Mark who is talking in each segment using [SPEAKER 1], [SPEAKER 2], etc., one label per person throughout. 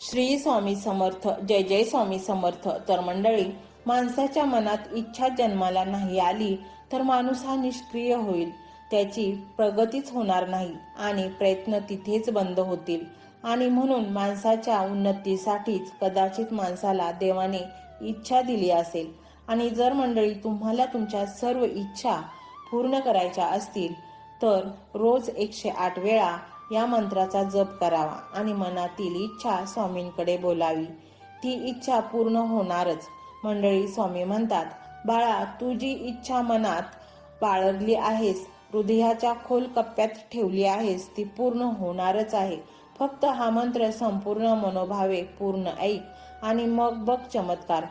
[SPEAKER 1] श्री स्वामी समर्थ जय जय स्वामी समर्थ. तर मंडळी माणसाच्या मनात इच्छा जन्माला नाही आली तर माणूस हा निष्क्रिय होईल. त्याची प्रगतीच होणार नाही आणि प्रयत्न तिथेच बंद होतील. आणि म्हणून माणसाच्या उन्नतीसाठीच कदाचित माणसाला देवाने इच्छा दिली असेल. आणि जर मंडळी तुम्हाला तुमच्या सर्व इच्छा पूर्ण करायच्या असतील तर रोज एकशे आठ वेळा या मंत्राचा जप करावा आणि मनातील इच्छा स्वामींकडे बोलावी. ती इच्छा पूर्ण होणारच. मंडळी स्वामी म्हणतात बाळा तू जी इच्छा मनात बाळगली आहेस हृदयाच्या खोल कप्प्यात ठेवली आहेस ती पूर्ण होणारच आहे. फक्त हा मंत्र संपूर्ण मनोभावे पूर्ण ऐक आणि मग बघ चमत्कार.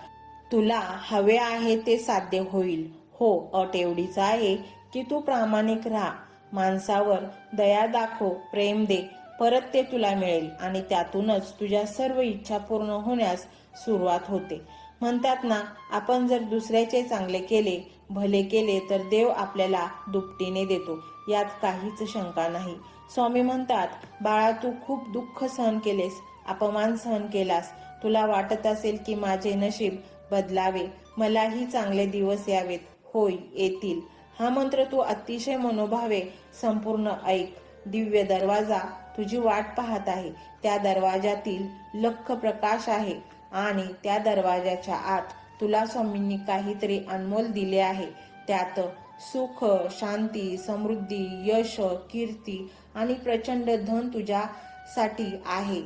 [SPEAKER 1] तुला हवे आहे ते साध्य होईल. हो अट एवढीच आहे की तू प्रामाणिक राहा. माणसावर दया दाखव प्रेम दे परत ते तुला मिळेल आणि त्यातूनच तुझ्या सर्व इच्छा पूर्ण होण्यास सुरुवात होते. म्हणतात ना आपण जर दुसऱ्याचे चांगले केले भले केले तर देव आपल्याला दुपटीने देतो यात काहीच शंका नाही. स्वामी म्हणतात बाळा तू खूप दुःख सहन केलेस अपमान सहन केलास. तुला वाटत असेल की माझे नशीब बदलावे मलाही चांगले दिवस यावेत. होय येतील. हा मंत्र तू अतिशय मनोभावे संपूर्ण ऐक. दिव्य दरवाजा तुझी वाट पाहत आहे. त्या दरवाजातील लख प्रकाश आहे आणि त्या दरवाजाच्या आत तुला स्वामींनी काहीतरी अनमोल दिले आहे. त्यात सुख शांती समृद्धी यश कीर्ती आणि प्रचंड धन तुझ्यासाठी आहे.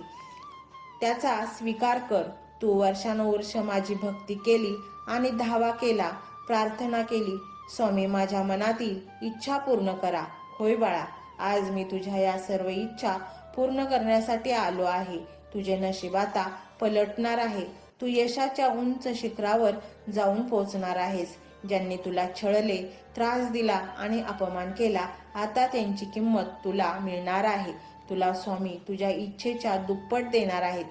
[SPEAKER 1] त्याचा स्वीकार कर. तू वर्षानुवर्ष माझी भक्ती केली आणि धावा केला प्रार्थना केली स्वामी माझ्या मनातील इच्छा पूर्ण करा. होय बाळा आज मी तुझ्या या सर्व इच्छा पूर्ण करण्यासाठी आलो आहे. तुझे नशीब आता पलटणार आहे. तू यशाच्या उंच शिखरावर जाऊन पोहोचणार आहेस. ज्यांनी तुला छळले त्रास दिला आणि अपमान केला आता त्यांची किंमत तुला मिळणार आहे. तुला स्वामी तुझ्या इच्छेच्या दुप्पट देणार आहेत.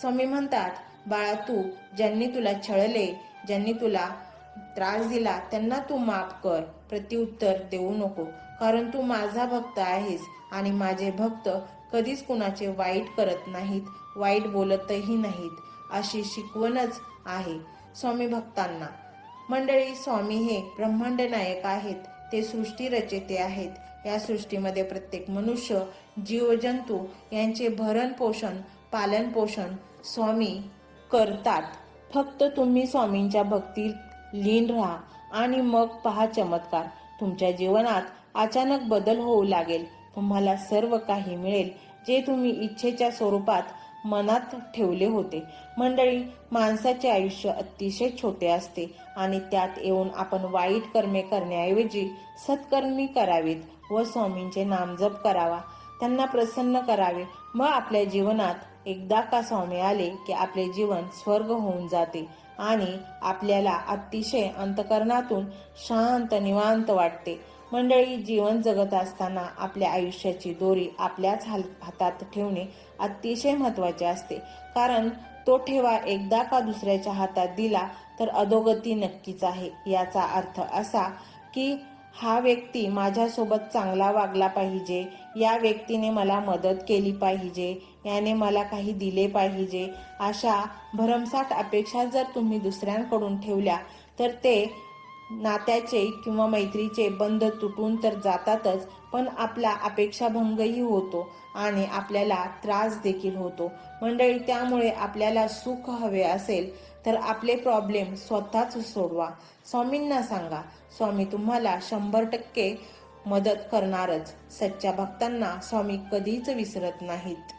[SPEAKER 1] स्वामी म्हणतात बाळा तू ज्यांनी तुला छळले ज्यांनी तुला त्रास दिला त्यांना तू माफ कर. प्रत्युत्तर देऊ नको. कारण तू माझा भक्त आहेस आणि माझे भक्त कधीच कुणाचे वाईट करत नाहीत वाईट बोलतही नाहीत. अशी शिकवणच आहे स्वामी भक्तांना. मंडळी स्वामी हे ब्रह्मांड नायक आहेत. ते सृष्टी रचेते आहेत. या सृष्टीमध्ये प्रत्येक मनुष्य जीवजंतू यांचे भरण पोषण पालन पोषण स्वामी करतात. फक्त तुम्ही स्वामींच्या भक्तीत लीन राहा आणि मग पहा चमत्कार. तुमच्या जीवनात अचानक बदल होऊ लागेल. तुम्हाला सर्व काही मिळेल जे तुम्ही इच्छेच्या स्वरूपात मनात ठेवले होते. मंडळी माणसाचे आयुष्य अतिशय छोटे असते आणि त्यात येऊन आपण वाईट कर्मे करण्याऐवजी सत्कर्मी करावीत व स्वामींचे नामजप करावा. त्यांना प्रसन्न करावे. मग आपल्या जीवनात एकदा का स्वामी आले की आपले जीवन स्वर्ग होऊन जाते. आणि आपल्याला अतिशय अंतकरणातून शांत निवांत वाटते. मंडळी जीवन जगत असताना आपल्या आयुष्याची दोरी आपल्याच हातात ठेवणे अतिशय महत्त्वाचे असते. कारण तो ठेवा एकदा का दुसऱ्याच्या हातात दिला तर अधोगती नक्कीच आहे. याचा अर्थ असा की हा व्यक्ती माझ्यासोबत चांगला वागला पाहिजे. या व्यक्तीने मला मदत केली पाहिजे. याने मला काही दिले पाहिजे. अशा भरमसाठ अपेक्षा जर तुम्ही दुसऱ्यांकडून ठेवल्या तर ते नात्याचे किंवा मैत्रीचे बंध तुटून तर जातातच पण आपला अपेक्षाभंगही होतो आणि आपल्याला त्रास देखील होतो. मंडळी त्यामुळे आपल्याला सुख हवे असेल तर आपले प्रॉब्लेम स्वतःच सोडवा. स्वामींना सांगा स्वामी तुम्हाला शंभर टक्के मदत करणारच. सच्च्या भक्तांना स्वामी कधीच विसरत नाहीत.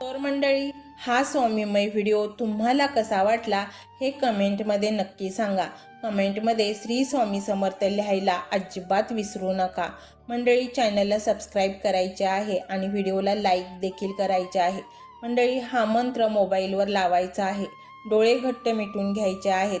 [SPEAKER 1] तर मंडळी हा स्वामीमय व्हिडिओ तुम्हाला कसा वाटला हे कमेंटमध्ये नक्की सांगा. कमेंटमध्ये श्री स्वामी समर्थ लिहायला अजिबात विसरू नका. मंडळी चॅनलला सबस्क्राईब करायचे आहे आणि व्हिडिओला लाईक देखील करायचे आहे. मंडळी हा मंत्र मोबाईलवर लावायचा आहे. डोळे घट्ट मिटून घ्यायचे आहेत.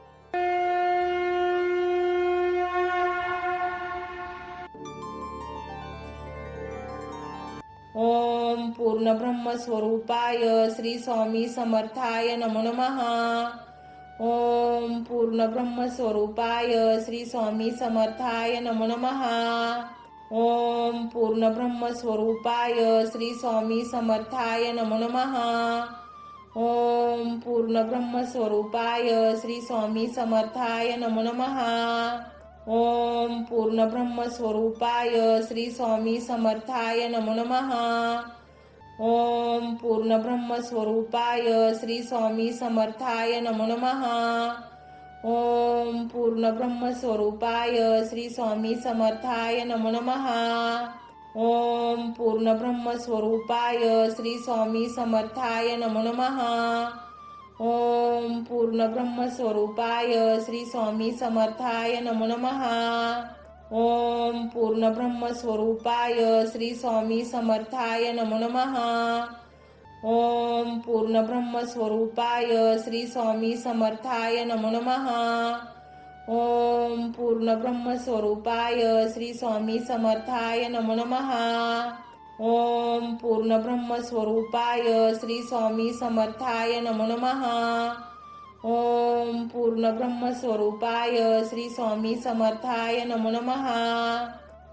[SPEAKER 1] पूर्ण ब्रह्मस्वरूपाय श्री स्वामी समर्थाय नमो नमहा ओम पूर्ण ब्रह्मस्वरूपाय श्री स्वामी समर्थाय नमो नमहा ओम पूर्ण ब्रह्मस्वरूपाय श्री स्वामी समर्थाय नमो नमहा ओम पूर्ण ब्रह्मस्वरूपाय श्री स्वामी समर्थाय नमो नमहा ओम पूर्ण ब्रह्मस्वरूपाय श्री स्वामी समर्थाय नमो नमहा ओम पूर्ण ब्रह्मस्वरूपाय श्री स्वामी समर्थाय नमो नमः. ओम पूर्ण ब्रह्मस्वरूपाय श्री स्वामी समर्थाय नमो नमः. ओम पूर्ण ब्रह्मस्वरूपाय श्री स्वामी समर्थाय नमो नमहा ओम पूर्ण ब्रह्मस्वरूपाय श्री स्वामी समर्थाय नमो नमहा ओम पूर्ण ब्रह्मस्वरूपाय श्री स्वामी समर्थाय नमो नमहा ओम पूर्ण ब्रह्मस्वरूपाय श्री स्वामी समर्थाय नमो नमहा ओम पूर्ण ब्रह्मस्वरूपाय श्री स्वामी समर्थाय नमो नमहा ओम पूर्ण ब्रह्मस्वरूपाय श्री स्वामी समर्थाय नमो नमहा ओम पूर्ण ब्रह्मस्वरूपाय श्री स्वामी समर्थाय नमो नमहा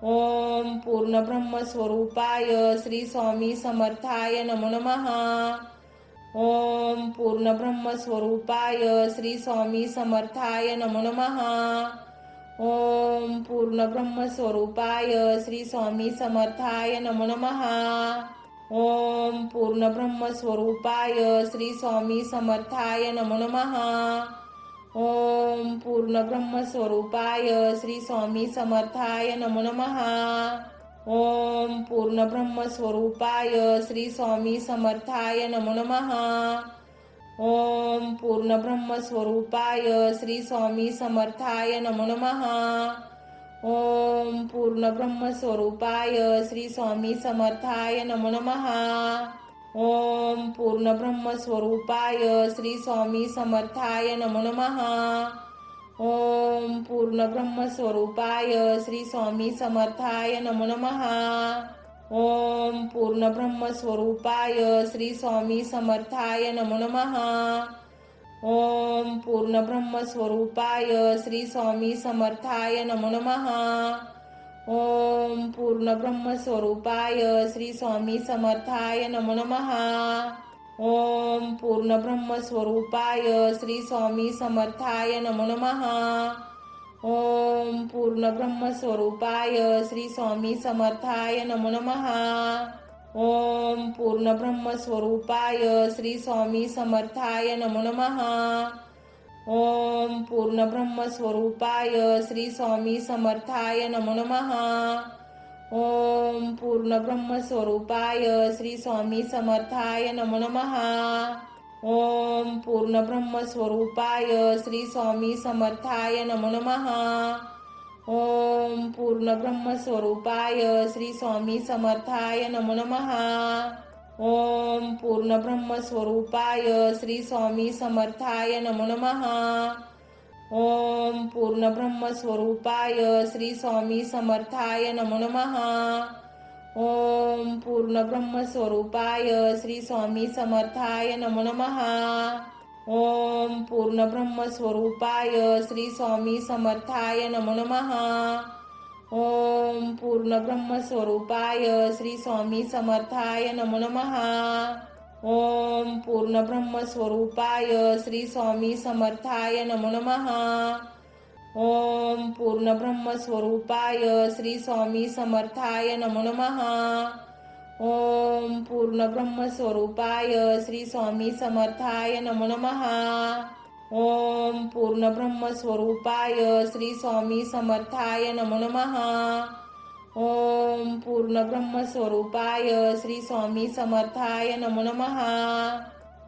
[SPEAKER 1] ओम पूर्ण ब्रह्मस्वरूपाय श्री स्वामी समर्थाय नमो नमहा ओम पूर्ण ब्रह्मस्वरूपाय श्री स्वामी समर्थाय नमो नमहा ओम पूर्ण ब्रह्मस्वरूपाय श्री स्वामी समर्थाय नमो नमहा ओम पूर्ण ब्रह्मस्वरूपाय श्री स्वामी समर्थाय नमो नमहा ओम पूर्ण ब्रह्मस्वरूपाय श्री स्वामी समर्थाय नमो नमहा ओम पूर्ण ब्रह्मस्वरूपाय श्री स्वामी समर्थाय नमो नमहा ओम पूर्ण ब्रह्मस्वरूपाय श्री स्वामी समर्थाय नमो नमहा ओम पूर्ण ब्रह्मस्वरूपाय श्री स्वामी समर्थाय नमो नमहा ओम पूर्ण ब्रह्मस्वरूपाय श्री स्वामी समर्थाय नमो नमहा ओम पूर्ण ब्रह्मस्वरूपाय श्री स्वामी समर्थाय नमो नमहा ओम पूर्ण ब्रह्मस्वरूपाय श्री स्वामी समर्थाय नमो नमहा ओम पूर्ण ब्रह्मस्वरूपाय श्री स्वामी समर्थाय नमो नमः. ओम पूर्ण ब्रह्मस्वरूपाय श्री स्वामी समर्थाय नमो नमः. ओम पूर्ण ब्रह्मस्वरूपाय श्री स्वामी समर्थाय नमो नमहा ओम पूर्ण ब्रह्मस्वरूपाय श्री स्वामी समर्थाय नमो नमहा ओम पूर्ण ब्रह्मस्वरूपाय श्री स्वामी समर्थाय नमो नमः. ओम पूर्ण ब्रह्मस्वरूपाय श्री स्वामी समर्थाय नमो नमः. ओम पूर्ण ब्रह्मस्वरूपाय श्री स्वामी समर्थाय नमो नमः. ओम पूर्ण ब्रह्मस्वरूपाय श्री स्वामी समर्थाय नमो नमहा ओम पूर्ण ब्रह्मस्वरूपाय श्री स्वामी समर्थाय नमो नमहा ओम पूर्ण ब्रह्मस्वरूपाय श्री स्वामी समर्थाय नमो नमः. ओम पूर्ण ब्रह्मस्वरूपाय श्री स्वामी समर्थाय नमो नमः. ओम पूर्ण ब्रह्मस्वरूपाय श्री स्वामी समर्थाय नमो नमहा ओम पूर्णब्रह्मस्वरूपाय श्री स्वामी समर्थाय नमो नमहा ओम पूर्णब्रह्मस्वरूपाय श्री स्वामी समर्थाय नमो नमहा ओम पूर्णब्रह्मस्वरूपाय श्री स्वामी समर्थाय नमो नमः. ओम पूर्णब्रह्मस्वरूपाय श्री स्वामी समर्थाय नमो नमः. ओम पूर्ण ब्रह्मस्वरूपाय श्री स्वामी समर्थाय नमो नमहा ओम पूर्ण ब्रह्मस्वरूपाय श्री स्वामी समर्थाय नमो नमहा ओम पूर्ण ब्रह्मस्वरूपाय श्री स्वामी समर्थाय नमो नमहा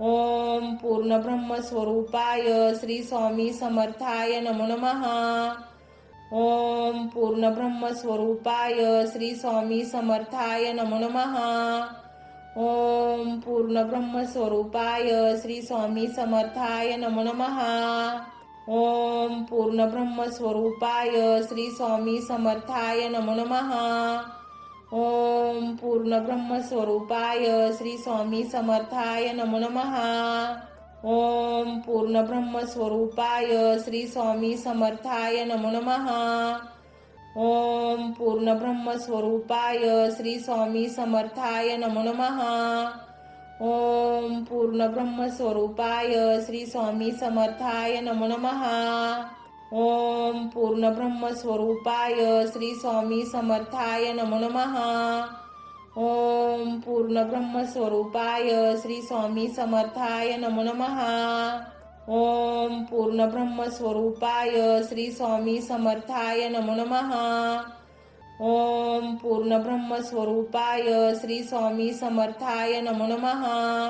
[SPEAKER 1] ओम पूर्ण ब्रह्मस्वरूपाय श्री स्वामी समर्थाय नमो नमहा ओम पूर्ण ब्रह्मस्वरूपाय श्री स्वामी समर्थाय नमो नमहा ओम पूर्ण ब्रह्मस्वरूपाय श्री स्वामी समर्थाय नमो नमहा ओम पूर्ण ब्रह्मस्वरूपाय श्री स्वामी समर्थाय नमो नमः. ओम पूर्ण ब्रह्मस्वरूपाय श्री स्वामी समर्थाय नमो नमहा ओम पूर्ण ब्रह्मस्वरूपाय श्री स्वामी समर्थाय नमो नमः. ओम पूर्ण ब्रह्मस्वरूपाय श्री स्वामी समर्थाय नमो नमः. ओम पूर्ण ब्रह्मस्वरूपाय श्री स्वामी समर्थाय नमो नमहा ओम पूर्ण ब्रह्मस्वरूपाय श्री स्वामी समर्थाय नमो नमहा ओम पूर्ण ब्रह्मस्वरूपाय श्री स्वामी समर्थाय नमो नमः ओम पूर्ण ब्रह्मस्वरूपाय श्री स्वामी समर्थाय नमो नमहा. ओम पूर्ण ब्रह्मस्वरूपाय श्री स्वामी समर्थाय नमो नमहा.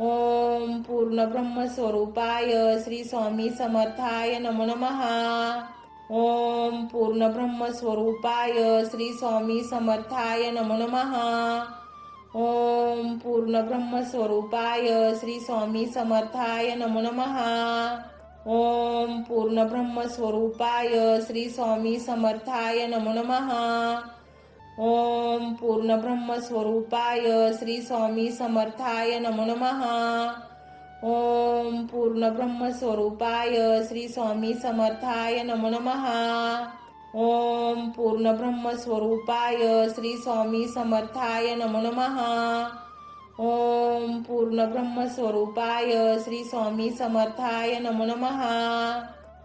[SPEAKER 1] ओम पूर्ण ब्रह्मस्वरूपाय श्री स्वामी समर्थाय नमो नमहा. ओम पूर्ण ब्रह्मस्वरूपाय श्री स्वामी समर्थाय नमो नमः. ओम पूर्ण ब्रह्मस्वरूपाय श्री स्वामी समर्थाय नमो नमः. ओम पूर्ण ब्रह्मस्वरूपाय श्री स्वामी समर्थाय नमो नमः. ओम पूर्ण ब्रह्मस्वरूपाय श्री स्वामी समर्थाय नमो नमः. ओम पूर्ण ब्रह्मस्वरूपाय श्री स्वामी समर्थाय नमो नमः. ओम पूर्ण ब्रह्मस्वरूपाय श्री स्वामी समर्थाय नमो नमः. ओम पूर्ण ब्रह्मस्वरूपाय श्री स्वामी समर्थाय नमो नमहा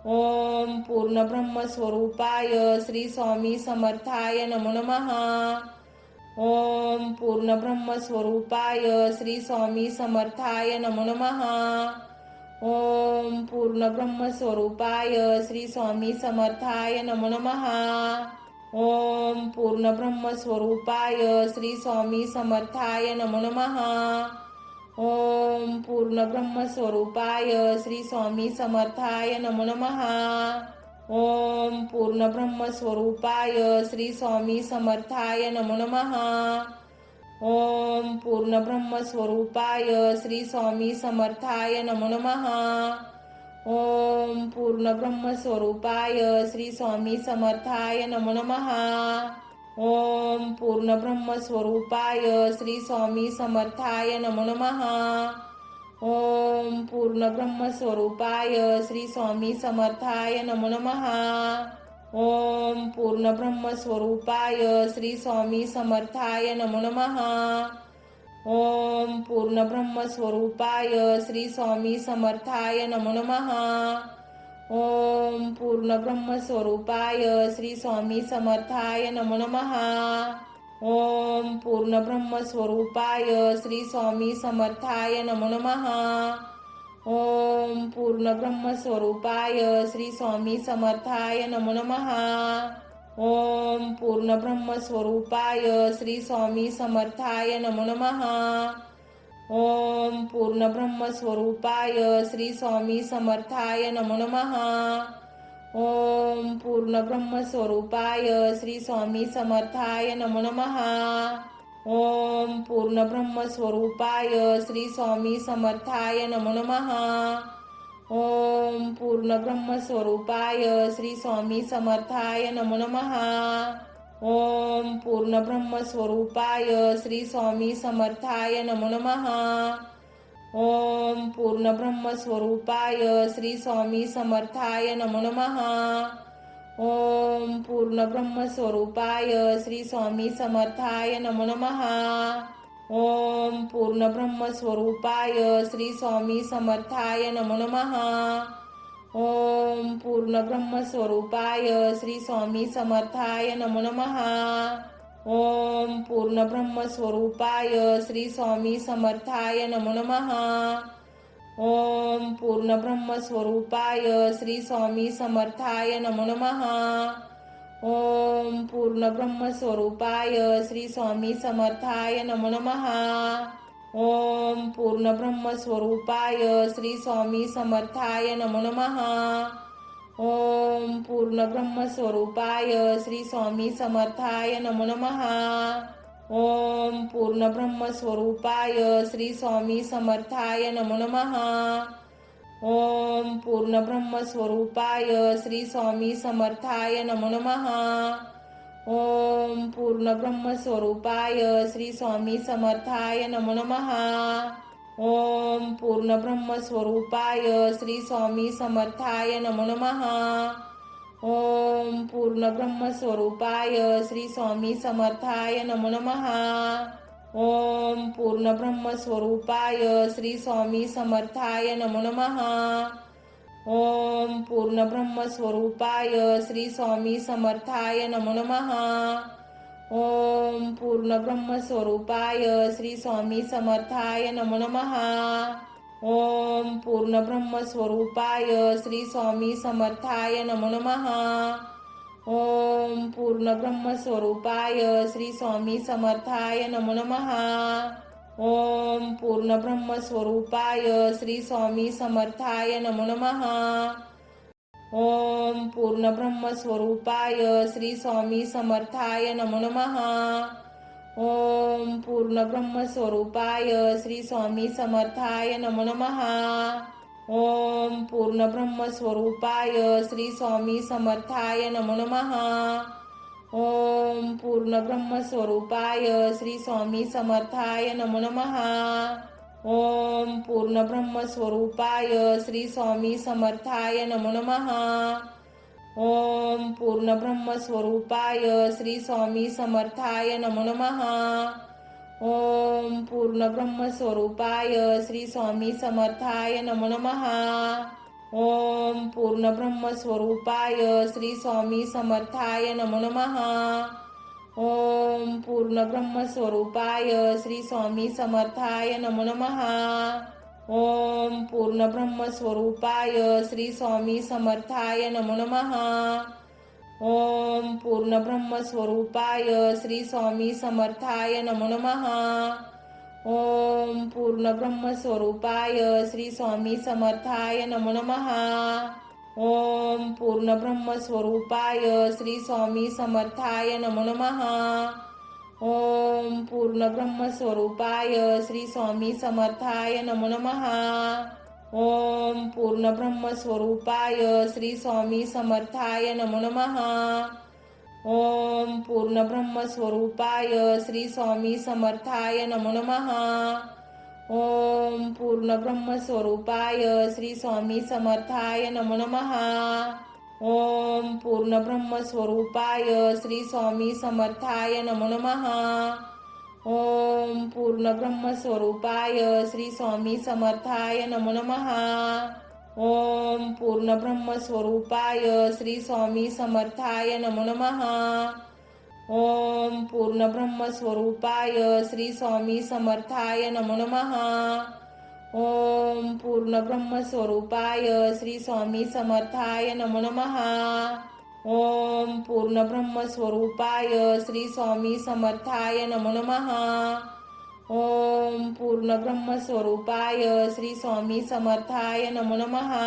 [SPEAKER 1] ओम पूर्ण ब्रह्मस्वरूपाय श्री स्वामी समर्थाय नमो नमः. ओम पूर्ण ब्रह्मस्वरूपाय श्री स्वामी समर्थाय नमो नमः. ओम पूर्ण ब्रह्मस्वरूपाय श्री स्वामी समर्थाय नमो नमः. ओम पूर्ण ब्रह्मस्वरूपाय श्री स्वामी समर्थाय नमो नमहा ओम पूर्ण ब्रह्मस्वरूपाय श्री स्वामी समर्थाय नमो नमहा ओम पूर्ण ब्रह्मस्वरूपाय श्री स्वामी समर्थाय नमो नमहा ओम पूर्ण ब्रह्मस्वरूपाय श्री स्वामी समर्थाय नमो नमहा ओम पूर्ण ब्रह्मस्वरूपाय श्री स्वामी समर्थाय नमो नमहा ओम पूर्ण ब्रह्मस्वरूपाय श्री स्वामी समर्थाय नमो नमहा ओम पूर्ण ब्रह्मस्वरूपाय श्री स्वामी समर्थाय नमो नमहा ओम पूर्ण ब्रह्मस्वरूपाय श्री स्वामी समर्थाय नमो नमहा ओम पूर्ण ब्रह्मस्वरूपाय श्री स्वामी समर्थाय नमो नमः. ओम पूर्ण ब्रह्मस्वरूपाय श्री स्वामी समर्थाय नमो नमहा ओम पूर्ण ब्रह्मस्वरूपाय श्री स्वामी समर्थाय नमो नमहा ओम पूर्ण ब्रह्मस्वरूपाय श्री स्वामी समर्थाय नमो नमहा ओम पूर्ण ब्रह्मस्वरूपाय श्री स्वामी समर्थाय नमो नमहा ओम पूर्ण ब्रह्मस्वरूपाय श्री स्वामी समर्थाय नमो नमहा ओम पूर्ण ब्रह्मस्वरूपाय श्री स्वामी समर्थाय नमो नमहा ओम पूर्ण ब्रह्मस्वरूपाय श्री स्वामी समर्थाय नमो नमहा ओम पूर्ण ब्रह्मस्वरूपाय श्री स्वामी समर्थाय नमो नमहा ओम पूर्ण ब्रह्मस्वरूपाय श्री स्वामी समर्थाय नमो नमहा ओम पूर्ण ब्रह्मस्वरूपाय श्री स्वामी समर्थाय नमो नमः. ओम पूर्ण ब्रह्मस्वरूपाय श्री स्वामी समर्थाय नमो नमहा ओम पूर्ण ब्रह्मस्वरूपाय श्री स्वामी समर्थाय नमो नमहा ओम पूर्ण ब्रह्मस्वरूपाय श्री स्वामी समर्थाय नमो नमहा ओम पूर्ण ब्रह्मस्वरूपाय श्री स्वामी समर्थाय नमो नमहा ओम पूर्ण ब्रह्मस्वरूपाय श्री स्वामी समर्थाय नमो नमहा ओम पूर्ण ब्रह्मस्वरूपाय श्री स्वामी समर्थाय नमो नमहा ओम पूर्ण ब्रह्मस्वरूपाय श्री स्वामी समर्थाय नमो नमः. ओम पूर्ण ब्रह्मस्वरूपाय श्री स्वामी समर्थाय नमो नमहा ओम पूर्ण ब्रह्मस्वरूपाय श्री स्वामी समर्थाय नमो नमः. ओम पूर्ण ब्रह्मस्वरूपाय श्री स्वामी समर्थाय नमो नमः. ओम पूर्ण ब्रह्मस्वरूपाय श्री स्वामी समर्थाय नमो नमः. ओम पूर्णब्रह्मस्वरूपाय श्री स्वामी समर्थाय नमो नमहा ओम पूर्णब्रह्मस्वरूपाय श्री स्वामी समर्थाय नमो नमहा ओम पूर्णब्रह्मस्वरूपाय श्री स्वामी समर्थाय नमो नमः. ओम पूर्णब्रह्मस्वरूपाय श्री स्वामी समर्थाय नमो नमः. ओम पूर्ण ब्रह्मस्वरूपाय श्री स्वामी समर्थाय नमो नमहा ओम पूर्ण ब्रह्मस्वरूपाय श्री स्वामी समर्थाय नमो नमहा ओम पूर्ण ब्रह्मस्वरूपाय श्री स्वामी समर्थाय नमो नमहा ओम पूर्ण ब्रह्मस्वरूपाय श्री स्वामी समर्थाय नमो नमहा ओम पूर्ण ब्रह्मस्वरूपाय श्री स्वामी समर्थाय नमो नमहा ओम पूर्ण ब्रह्मस्वरूपाय श्री स्वामी समर्थाय नमो नमहा ओम पूर्ण ब्रह्मस्वरूपाय श्री स्वामी समर्थाय नमो नमहा ओम पूर्ण ब्रह्मस्वरूपाय श्री स्वामी समर्थाय नमो नमहा ओम पूर्ण ब्रह्मस्वरूपाय श्री स्वामी समर्थाय नमो नमः. ओम पूर्ण ब्रह्मस्वरूपाय श्री स्वामी समर्थाय नमो नमः. ओम पूर्ण ब्रह्मस्वरूपाय श्री स्वामी समर्थाय नमो नमः. ओम पूर्ण ब्रह्मस्वरूपाय श्री स्वामी समर्थाय नमो नमहा ओम पूर्ण ब्रह्मस्वरूपाय श्री स्वामी समर्थाय नमो नमः. ओम पूर्ण ब्रह्मस्वरूपाय श्री स्वामी समर्थाय नमो नमः. ओम पूर्ण ब्रह्मस्वरूपाय श्री स्वामी समर्थाय नमो नमः. ओम पूर्ण ब्रह्मस्वरूपाय श्री स्वामी समर्थाय नमो नमः. ओम पूर्ण ब्रह्मस्वरूपाय श्री स्वामी समर्थाय नमो नमः. ओम पूर्ण ब्रह्मस्वरूपाय श्री स्वामी समर्थाय नमो नमः. ओम पूर्ण ब्रह्मस्वरूपाय श्री स्वामी समर्थाय नमो नमः. ओम पूर्ण ब्रह्मस्वरूपाय श्री स्वामी समर्थाय नमो नमः. ओम पूर्ण ब्रह्मस्वरूपाय श्री स्वामी समर्थाय नमो नमहा ओम पूर्ण ब्रह्मस्वरूपाय श्री स्वामी समर्थाय नमो नमहा ओम पूर्ण ब्रह्मस्वरूपाय श्री स्वामी समर्थाय नमो नमहा ओम पूर्ण ब्रह्मस्वरूपाय श्री स्वामी समर्थाय नमो नमहा ओम पूर्ण ब्रह्मस्वरूपाय श्री स्वामी समर्थाय नमो नमहा ओम पूर्ण ब्रह्मस्वरूपाय श्री स्वामी समर्थाय नमो नमहा ओम पूर्ण ब्रह्मस्वरूपाय श्री स्वामी समर्थाय नमो नमहा ओम पूर्ण ब्रह्मस्वरूपाय श्री स्वामी समर्थाय नमो नमहा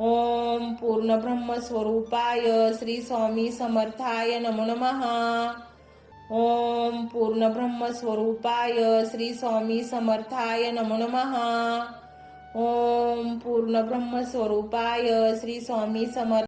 [SPEAKER 1] ओम पूर्ण ब्रह्मस्वरूपाय श्री स्वामी समर्थाय नमो नमः. ओम पूर्ण ब्रह्मस्वरूपाय श्री स्वामी समर्थाय नमो नमः. ओम पूर्ण ब्रह्मस्वरूपाय श्री स्वामी समर्थ